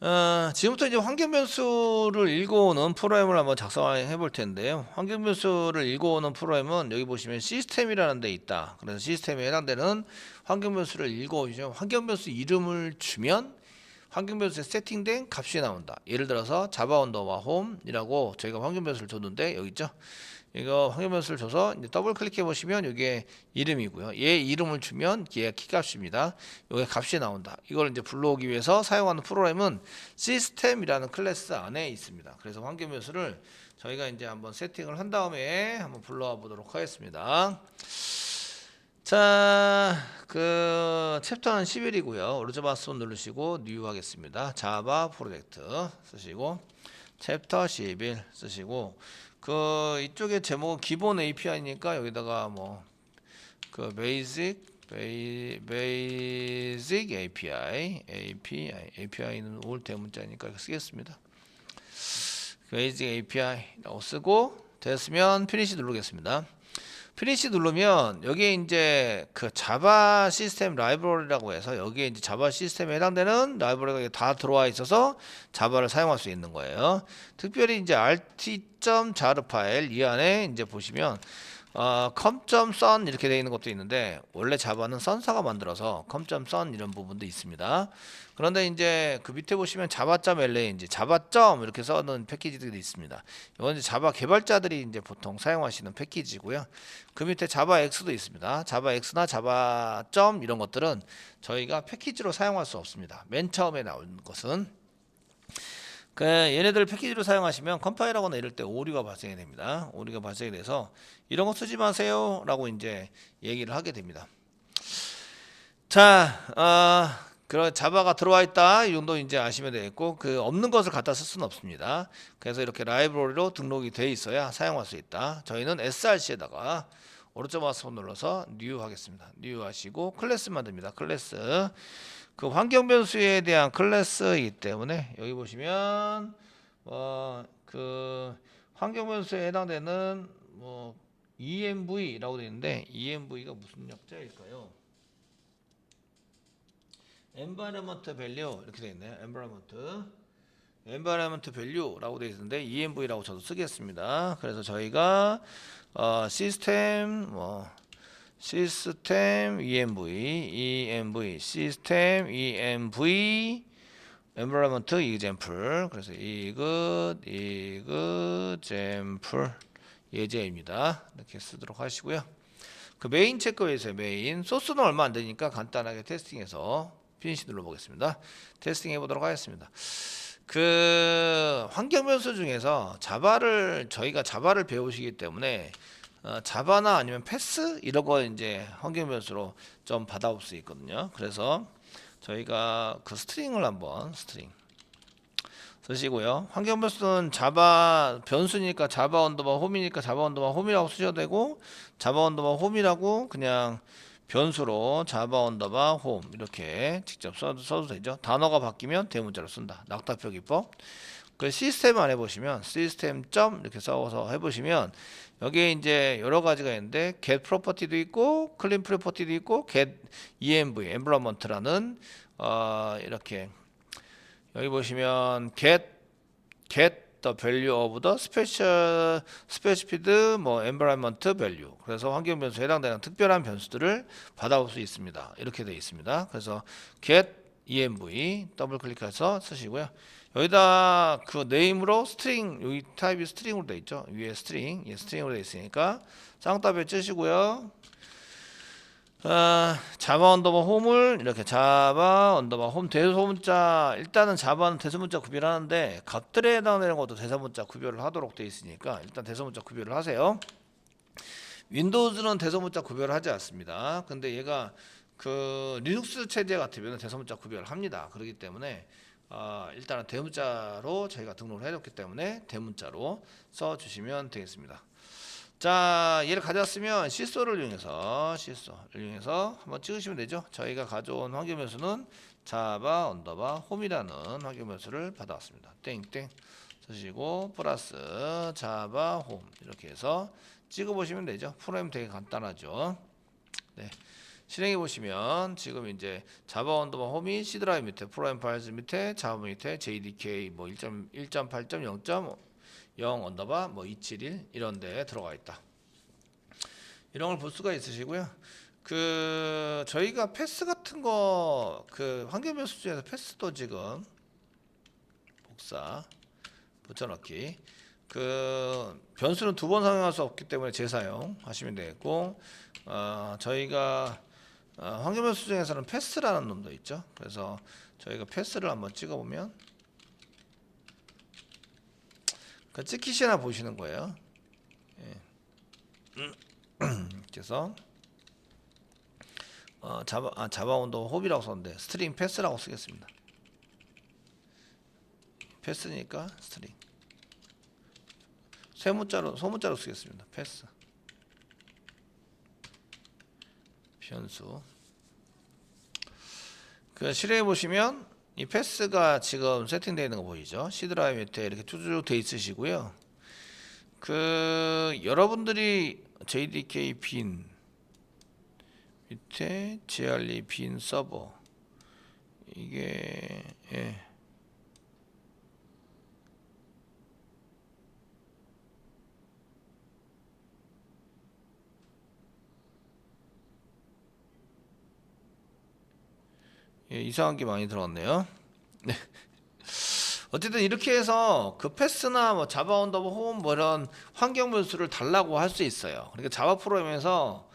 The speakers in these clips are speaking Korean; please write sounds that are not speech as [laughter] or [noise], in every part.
어, 지금부터 이제 환경 변수를 읽어오는 프로그램을 한번 작성해 볼 텐데요. 환경 변수를 읽어오는 프로그램은 여기 보시면 시스템이라는 데 있다. 그래서 시스템에 해당되는 환경 변수를 읽어오시면 환경 변수 이름을 주면 환경 변수에 세팅된 값이 나온다. 예를 들어서 자바 언더바 홈이라고 저희가 환경 변수를 줬는데 여기 있죠. 이거 환경 변수를 줘서 이제 더블 클릭해 보시면 이게 이름이고요. 얘 이름을 주면 얘가 키값입니다. 요게 값이 나온다. 이걸 이제 불러오기 위해서 사용하는 프로그램은 시스템이라는 클래스 안에 있습니다. 그래서 환경 변수를 저희가 이제 한번 세팅을 한 다음에 한번 불러와 보도록 하겠습니다. 자, 그 챕터는 11이고요. 오른쪽 마스온 누르시고 뉴 하겠습니다. 자바 프로젝트 쓰시고 챕터 11 쓰시고 그 이쪽에 제목은 기본 API니까 여기다가 뭐 그 베이직 베이 베이직 API API API는 올 대문자니까 쓰겠습니다. 베이직 API라고 쓰고 됐으면 피니시 누르겠습니다. 피니시 누르면 여기에 이제 그 자바 시스템 라이브러리라고 해서 여기에 이제 자바 시스템에 해당되는 라이브러리가 다 들어와 있어서 자바를 사용할 수 있는 거예요. 특별히 이제 rt.jar 파일 이 안에 이제 보시면 어, com.sun 이렇게 되어 있는 것도 있는데 원래 자바는 선사가 만들어서 com.sun 이런 부분도 있습니다. 그런데 이제 그 밑에 보시면 자바.la 이제 자바. 이렇게 써놓은 패키지들이 있습니다. 이건 이제 자바 개발자들이 이제 보통 사용하시는 패키지고요. 그 밑에 자바 X도 있습니다. 자바 X나 자바. 이런 것들은 저희가 패키지로 사용할 수 없습니다. 맨 처음에 나온 것은 그 얘네들 패키지로 사용하시면 컴파일하거나 이럴 때 오류가 발생이 됩니다. 오류가 발생이 돼서 이런 거 쓰지 마세요 라고 이제 얘기를 하게 됩니다. 자, 어, 그런 자바가 들어와 있다 이 정도 이제 아시면 되겠고 그 없는 것을 갖다 쓸 수는 없습니다. 그래서 이렇게 라이브러리로 등록이 돼 있어야 사용할 수 있다. 저희는 src에다가 오른쪽 마우스 눌러서 new 하겠습니다. new 하시고 클래스 만듭니다. 클래스 그 환경 변수에 대한 클래스이기 때문에 여기 보시면 뭐그 환경 변수에 해당되는 뭐 env라고 되어 있는데 env가 무슨 약자일까요? environment value 이렇게 되어 있네요. environment environment value라고 되어 있는데 env라고 저도 쓰겠습니다. 그래서 저희가 어, 시스템 뭐 시스템 env env 시스템 env environment example 그래서 이것 example 예제입니다. 이렇게 쓰도록 하시고요. 그 메인 체크에서 메인 소스는 얼마 안 되니까 간단하게 테스팅해서 피니시 눌러보겠습니다. 테스팅 해보도록 하겠습니다. 그 환경 변수 중에서 자바를 저희가 자바를 배우시기 때문에 어, 자바나 아니면 패스 이런 거 이제 환경 변수로 좀 받아올 수 있거든요. 그래서 저희가 그 스트링을 한번 스트링 쓰시고요. 환경 변수는 자바 변수니까 자바 언더바 홈이니까 자바 언더바 홈이라고 쓰셔도 되고 자바 언더바 홈이라고 그냥 변수로 자바 언더바 홈 이렇게 직접 써도, 써도 되죠. 단어가 바뀌면 대문자로 쓴다. 낙타표 기법. 그 시스템 안에 보시면 시스템 점 이렇게 써서 해보시면 여기에 이제 여러 가지가 있는데 get property도 있고 clean property도 있고 get env environment라는 어 이렇게 여기 보시면 get get the value of the special specified 뭐 environment value 그래서 환경 변수에 해당되는 특별한 변수들을 받아올 수 있습니다. 이렇게 되어 있습니다. 그래서 get env 더블 클릭해서 쓰시고요. 여기다 그 네임으로 스트링 여기 타입이 스트링으로 되어 있죠. 위에 스트링 예, 스트링으로 되어 있으니까 쌍따블 쓰시고요. 어, 자바 언더바 홈을 이렇게 자바 언더바 홈 대소문자 일단은 자바는 대소문자 구별하는데 값들에 해당되는 것도 대소문자 구별을 하도록 되어 있으니까 일단 대소문자 구별을 하세요. 윈도우즈는 대소문자 구별을 하지 않습니다. 근데 얘가 그 리눅스 체제 같으면 대소문자 구별을 합니다. 그렇기 때문에 어, 일단은 대문자로 저희가 등록을 해줬기 때문에 대문자로 써주시면 되겠습니다. 자, 얘를 가져왔으면 시소를 이용해서 시소를 이용해서 한번 찍으시면 되죠. 저희가 가져온 환경 변수는 자바 언더바 홈이라는 환경 변수를 받아왔습니다. 땡땡 쓰시고 플러스 자바 홈 이렇게 해서 찍어 보시면 되죠. 프로그램 되게 간단하죠. 네. 실행해 보시면 지금 이제 자바 언더바 홈이 C 드라이브 밑에 프로그램 파일즈 밑에 자바 밑에 JDK 뭐 1.1.8.0.0 언더바 뭐 271 이런 데 들어가 있다. 이런 걸 볼 수가 있으시고요. 그 저희가 패스 같은 거 그 환경 변 수준에서 패스도 지금 복사 붙여넣기 그 변수는 두 번 사용할 수 없기 때문에 재사용 하시면 되겠고 어, 저희가 어, 환경 변 수준에서는 패스라는 놈도 있죠. 그래서 저희가 패스를 한번 찍어보면 그 찍히시나 보시는 거예요. 예. [clears throat] 그래서 어, 자바 아, 자바 온도 홉이라고 썼는데 스트링 패스라고 쓰겠습니다. 패스니까 스트링. 세문자로 소문자로 쓰겠습니다. 패스. 변수. 그 실행해 보시면 이 패스가 지금 세팅되어 있는 거 보이죠? C 드라이브 밑에 이렇게 쭈쭈 돼 있으시고요. 그 여러분들이 JDK 빈 밑에 GRE 빈 서버 이게 예. 예, 이상한 게 많이 들어갔네요. 네. 어쨌든 이렇게 해서 그 패스나 뭐 자바 언더바 홈뭐 이런 환경 변수를 달라고 할 수 있어요. 그러니까 자바 프로그램에서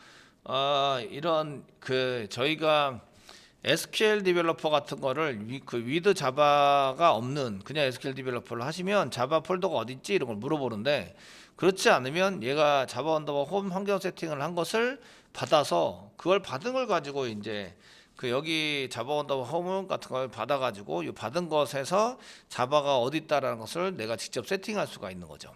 어, 이런 그 저희가 SQL 디벨로퍼 같은 거를 위, 그 위드 자바가 없는 그냥 SQL 디벨로퍼를 하시면 자바 폴더가 어디 있지 이런 걸 물어보는데 그렇지 않으면 얘가 자바 언더바 홈 환경 세팅을 한 것을 받아서 그걸 받은 걸 가지고 이제 그 여기 언더바 홈 같은 걸 받아 가지고 이 받은 것에서 자바가 어디 있다라는 것을 내가 직접 세팅할 수가 있는 거죠.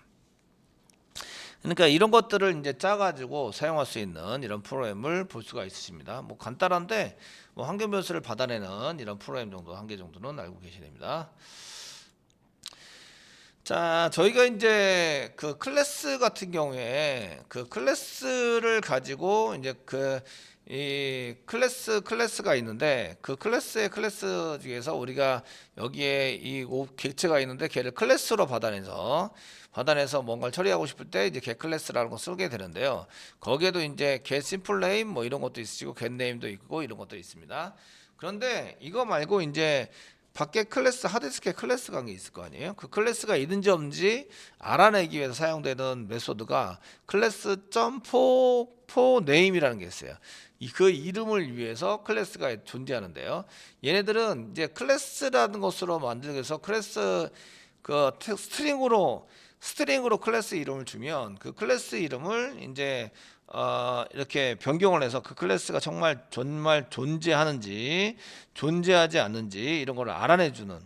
그러니까 이런 것들을 이제 짜가지고 사용할 수 있는 이런 프로그램을 볼 수가 있으십니다. 뭐 간단한데 뭐 환경 변수를 받아내는 이런 프로그램 정도 한 개 정도는 알고 계셔야 됩니다. 자, 저희가 이제 그 클래스 같은 경우에 그 클래스를 가지고 이제 그 이 클래스 클래스가 있는데 그 클래스의 클래스 중에서 우리가 여기에 이 오- 객체가 있는데 걔를 클래스로 받아내서 받아내서 뭔가를 처리하고 싶을 때 이제 get 클래스라는 걸 쓰게 되는데요. 거기에도 이제 get simple name 뭐 이런 것도 있으시고 get name도 있고 이런 것도 있습니다. 그런데 이거 말고 이제 밖에 클래스 하드디스크에 클래스 관계 있을 거 아니에요? 그 클래스가 있는지 없는지 알아내기 위해서 사용되는 메소드가 클래스 점포 포 네임이라는 게 있어요. 이그 이름을 위해서 클래스가 존재하는데요. 얘네들은 이제 클래스라는 것으로 만들기 위해서 클래스 그 테- 스트링으로 스트링으로 클래스 이름을 주면 그 클래스 이름을 이제 어 이렇게 변경을 해서 그 클래스가 정말 정말 존재하는지 존재하지 않는지 이런 걸 알아내 주는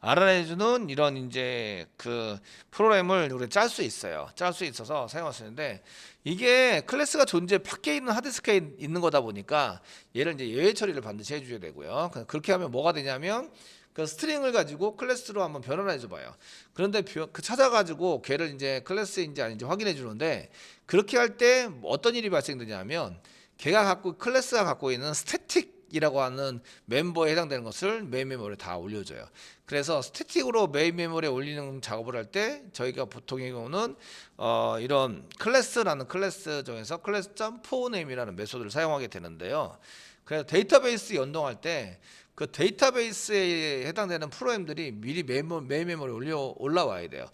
알아내 주는 이런 이제 그 프로그램을 우리 짤 수 있어요. 짤 수 있어서 사용할 수 있는데 이게 클래스가 존재 밖에 있는 하드디스크에 있는 거다 보니까 얘를 이제 예외 처리를 반드시 해줘야 되고요. 그- 그렇게 하면 뭐가 되냐면 그 스트링을 가지고 클래스로 한번 변환해 줘봐요. 그런데 벼- 그 찾아가지고 걔를 이제 클래스인지 아닌지 확인해 주는데 그렇게 할 때 어떤 일이 발생되냐면 걔가 갖고 클래스가 갖고 있는 스태틱 이라고 하는 멤버에 해당되는 것을 메인 메모리에 다 올려줘요. 그래서 스태틱으로 메인 메모리에 올리는 작업을 할 때 저희가 보통의 경우는 어 이런 클래스라는 클래스 중에서 클래스 점 포네임이라는 메소드를 사용하게 되는데요. 그래서 데이터베이스 연동할 때 그 데이터베이스에 해당되는 프로그램들이 미리 메모, 메인 메모리에 올려 올라와야 돼요.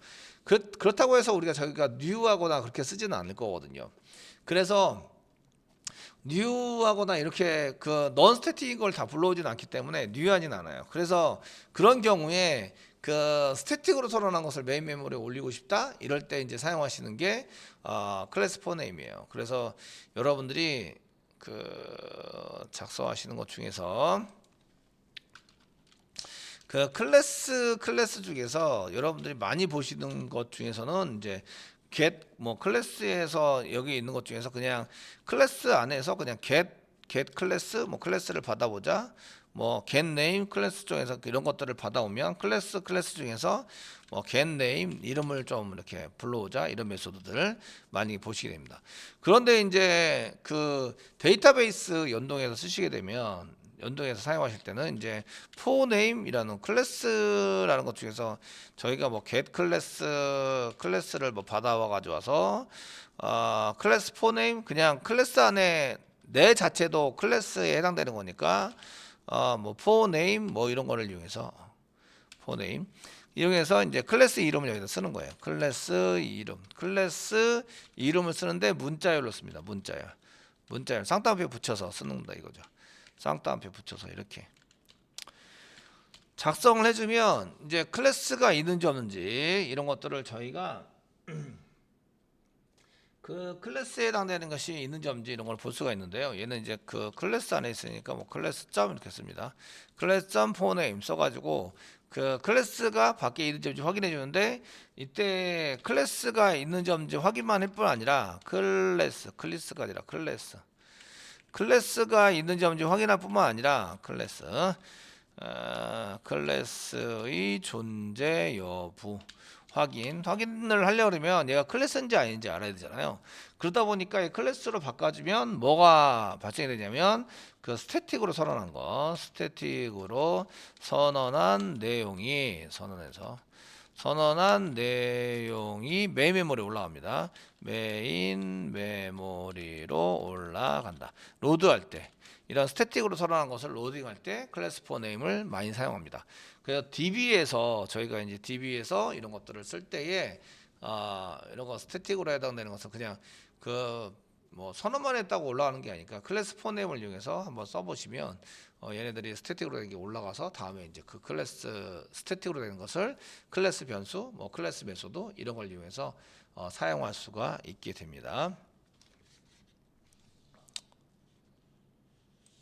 그, 그렇다고 해서 우리가 저희가 뉴하거나 그렇게 쓰지는 않을 거거든요. 그래서 뉴하거나 이렇게 그 넌스태틱인 걸다 불러오진 않기 때문에 뉴하진 않아요. 그래서 그런 경우에 그 스태틱으로 선언한 것을 메인 메모리에 올리고 싶다 이럴 때 이제 사용하시는 게 어, 클래스 포네임이에요. 그래서 여러분들이 그 작성하시는 것 중에서 그 클래스 클래스 중에서 여러분들이 많이 보시는 것 중에서는 이제 get 뭐 클래스에서 여기 있는 것 중에서 그냥 클래스 안에서 그냥 get get 클래스 뭐 클래스를 받아보자 뭐 get name 클래스 중에서 이런 것들을 받아오면 클래스 클래스 중에서 뭐 get name 이름을 좀 이렇게 불러오자 이런 메소드들을 많이 보시게 됩니다. 그런데 이제 그 데이터베이스 연동해서 쓰시게 되면 연동해서 사용하실 때는 이제 name이라는 클래스라는 것 중에서 저희가 뭐 get 클래스 클래스를 뭐 받아와 가져와서 어, 클래스 name 그냥 클래스 안에 내 자체도 클래스에 해당되는 거니까 어, 뭐 name 뭐 이런 거를 이용해서 name 이용해서 이제 클래스 이름을 여기다 쓰는 거예요. 클래스 이름, 클래스 이름을 쓰는데 문자열로 씁니다. 문자열, 문자열 쌍따옴표 붙여서 쓰는다 이거죠. 쌍따옴표 붙여서 이렇게 작성을 해주면 이제 클래스가 있는지 없는지 이런 것들을 저희가 [clears throat] 그 클래스에 해당되는 것이 있는지 없는지 이런 걸 볼 수가 있는데요. 얘는 이제 그 클래스 안에 있으니까 뭐 클래스 점 이렇게 씁니다. 클래스 점 포네임 써가지고 그 클래스가 밖에 있는지 없는지 확인해 주는데 이때 클래스가 있는지 없는지 확인만 할 뿐 아니라 클래스 클래스가 아니라 클래스 클래스가 있는지 없는지 확인할 뿐만 아니라 클래스 어, 클래스의 존재 여부 확인 확인을 하려고 그러면 얘가 클래스인지 아닌지 알아야 되잖아요 그러다 보니까 이 클래스로 바꿔주면 뭐가 발생이 되냐면 그 스태틱으로 선언한 거 스태틱으로 선언한 내용이 선언해서 선언한 내용이 메인 메모리에 올라갑니다. 메인 메모리로 올라간다. 로드할 때 이런 스태틱으로 선언한 것을 로딩할 때 클래스 포 네임을 많이 사용합니다. 그래서 DB에서 저희가 이제 DB에서 이런 것들을 쓸 때에 아, 이런 거 스태틱으로 해당되는 것은 그냥 그뭐 선언만 했다고 올라가는 게 아니까 클래스 포 네임을 이용해서 한번 써보시면 어, 얘네들이 스태틱으로 된 게 올라가서 다음에 이제 그 클래스 스태틱으로 되는 것을 클래스 변수, 뭐 클래스 메소드 이런 걸 이용해서 어, 사용할 수가 있게 됩니다.